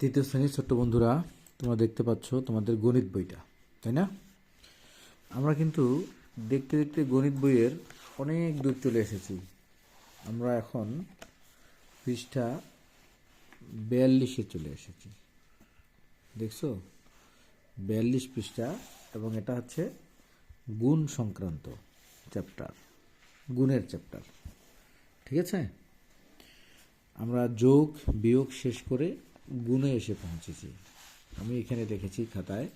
তৃতীয় শ্রেণির ছোট্ট বন্ধুরা, তোমরা দেখতে পাচ্ছ তোমাদের গণিত বইটা, তাই না? আমরা কিন্তু দেখতে দেখতে গণিত বইয়ের অনেক দূর চলে এসেছি। আমরা এখন পৃষ্ঠা বিয়াল্লিশে চলে এসেছি। দেখছ? বিয়াল্লিশ পৃষ্ঠা, এবং এটা হচ্ছে গুণ সংক্রান্ত চ্যাপ্টার, গুণের চ্যাপ্টার। ঠিক আছে? আমরা যোগ, বিয়োগ শেষ করে গুণে এসে পৌঁছেছি। আমি এখানে লিখেছি খাতায়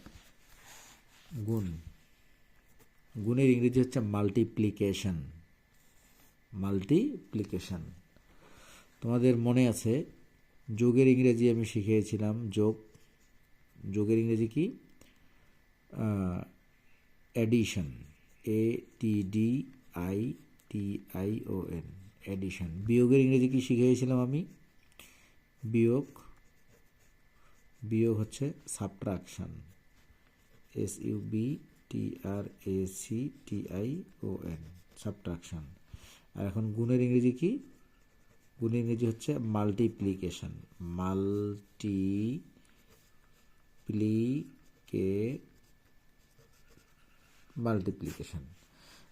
গুণ। গুণের ইংরেজি হচ্ছে মাল্টিপ্লিকেশন মাল্টিপ্লিকেশন তোমাদের মনে আছে, যোগের ইংরেজি আমি শিখিয়েছিলাম, যোগ। যোগের ইংরেজি কি? Addition A T D I T I O N addition বিয়োগের ইংরেজি কি শিখিয়েছিলাম আমি? বিয়োগ। বিয়োগ হচ্ছে subtraction S U B T R A C T I O N subtraction আর এখন গুণের ইংরেজি কি? গুণের ইংরেজি হচ্ছে মাল্টিপ্লিকেশন মাল্টি প্লিকে মাল্টিপ্লিকেশন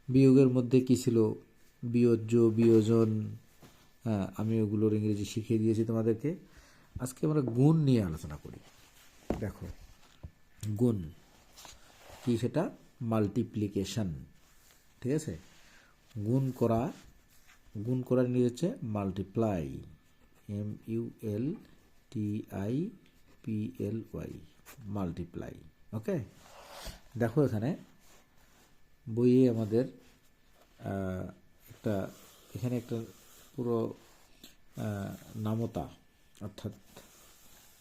বিয়োগের মধ্যে কি ছিল? বিয়োজ্য, বিয়োজন হ্যাঁ আমি ওগুলোর ইংরেজি শিখিয়ে দিয়েছি তোমাদেরকে। আজকে আমরা গুণ নিয়ে আলোচনা করি। দেখো, গুণ কি সেটা? মাল্টিপ্লিকেশন ঠিক আছে? গুণ করা গুণ করা নিয়ে হচ্ছে multiply M U L T I P L Y multiply okay? দেখো এখানে বইয়ে আমাদের একটা, এখানে একটা পুরো নামতা। অর্থাৎ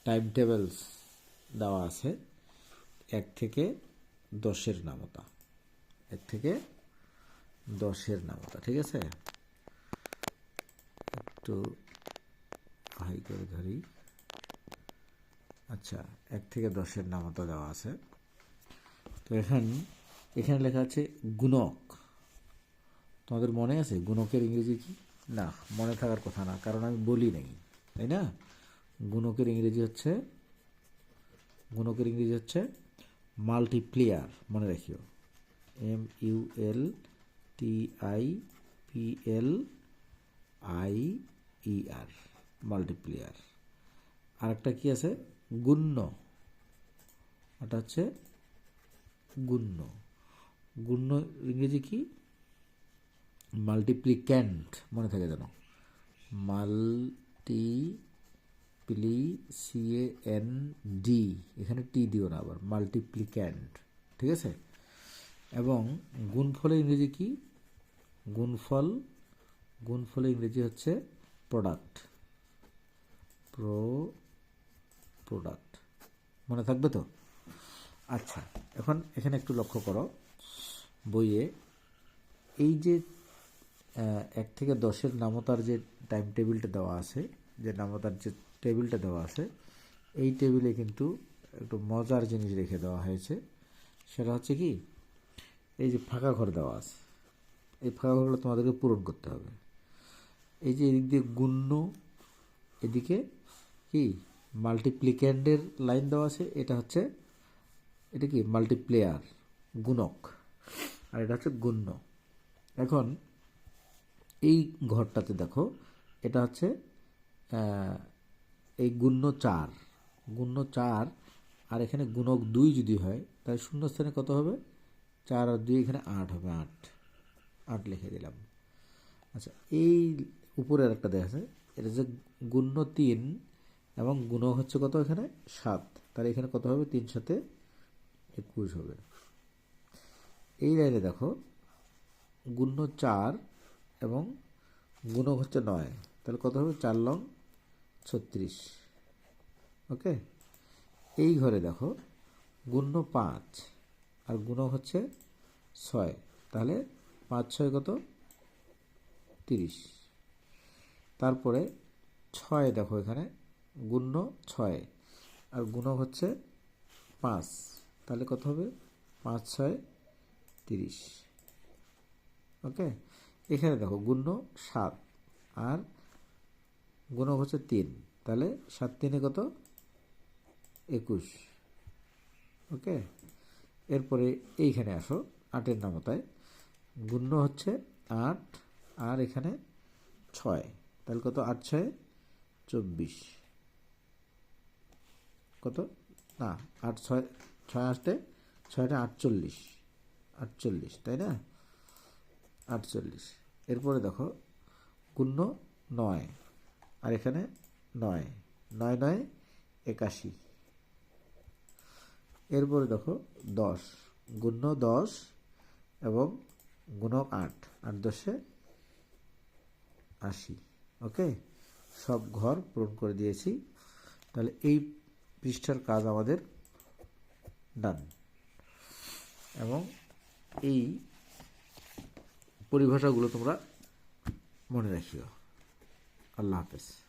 টাইম টেবিলস দেওয়া আছে। এক থেকে দশের নামতা। এক থেকে দশের নামতা, ঠিক আছে? একটু হাই করে ধরি। আচ্ছা এক থেকে দশের নামতা দেওয়া আছে। তো এখন এখানে লেখা আছে গুণক। তোমাদের মনে আছে? গুণকের ইংরেজি কি? না, মনে থাকার কথা না, কারণ আমি বলি নাই। তাই না? গুণকের ইংরেজি হচ্ছে, গুণকের ইংরেজি হচ্ছে মাল্টিপ্লেয়ার মনে রাখিও। M U L T I P L I E R multiplier আরেকটা কি আছে? গুণ্য। ওটা হচ্ছে গুণ্য। গুণ্য ইংরেজি কি? মাল্টিপ্লিক্যান্ট মনে থাকে যেন। Multi pli C A N D এখানে টি দিও না আবার মাল্টিপ্লিক্যান্ট ঠিক আছে? এবং গুণফলের ইংরেজি কি? গুণফল গুণফলের ইংরেজি হচ্ছে প্রোডাক্ট প্রো প্রোডাক্ট মনে থাকবে তো? আচ্ছা এখন এখানে একটু লক্ষ্য করো। বইয়ে এই যে এক থেকে দশের নামতার যে টাইম টেবিলটা দেওয়া আছে, যে নামতার যে টেবিলটা দেওয়া আছে, এই টেবিলে কিন্তু একটু মজার জিনিস রেখে দেওয়া হয়েছে। সেটা হচ্ছে কি, এই যে ফাঁকা ঘর দেওয়া আছে, এই ফাঁকা ঘরগুলো তোমাদেরকে পূরণ করতে হবে। এই যে এদিক দিয়ে গুণ্য এদিকে কি মাল্টিপ্লিক্যান্ডের লাইন দেওয়া আছে, এটা হচ্ছে, এটা কি মাল্টিপ্লেয়ার গুণক, আর এটা হচ্ছে গুণ্য। এখন এই ঘরটাতে দেখো এটা হচ্ছে এই গুণ্য চার গুণ্য চার আর এখানে গুণক দুই যদি হয়, তাহলে শূন্য স্থানে কত হবে? চার আর দুই এখানে আট হবে, আট। আট লিখে দিলাম। আচ্ছা এই উপরের একটা দেখা আছে, এটা যে গুণ্য তিন এবং গুণক হচ্ছে কত এখানে? সাত। তাহলে এখানে কত হবে? তিন সাথে একুশ হবে। এই লাইনে দেখো, গুণ্য চার এবং গুণক হচ্ছে নয়। তাহলে কত হবে? চার লং ছত্রিশ। ওকে? এই ঘরে দেখো, গুণ্য পাঁচ আর গুণক হচ্ছে ছয়। তাহলে পাঁচ, ছয় কত? তিরিশ। তারপরে ছয় দেখো এখানে, গুণ্য ছয় আর গুণক হচ্ছে পাঁচ। তাহলে কত হবে? পাঁচ, ছয়, তিরিশ। ওকে? এখানে দেখো গুণ্য সাত, আর গুণক হচ্ছে তিন। তাহলে সাত তিনে কত? একুশ। ওকে? এরপরে এইখানে আসো, আটের নামতায়। গুণ্য হচ্ছে আট, আর এখানে ছয়। তাহলে কত? আট, ছয়, চব্বিশ। কত? না, আট, ছয় ছয় আসতে ছয়টা আটচল্লিশ আটচল্লিশ, তাই না? আটচল্লিশ। এরপরে দেখো গুণ্য নয়, আর এখানে নয় নয় নয় একাশি। এরপরে দেখো, দশ, গুণ্য দশ এবং গুণক আট আট দশে আশি, ওকে? সব ঘর পূরণ করে দিয়েছি। তাহলে এই পৃষ্ঠার কাজ আমাদের ডান। এবং এই পরিভাষাগুলো তোমরা মনে রাখিও। আল্লাহ হাফেজ।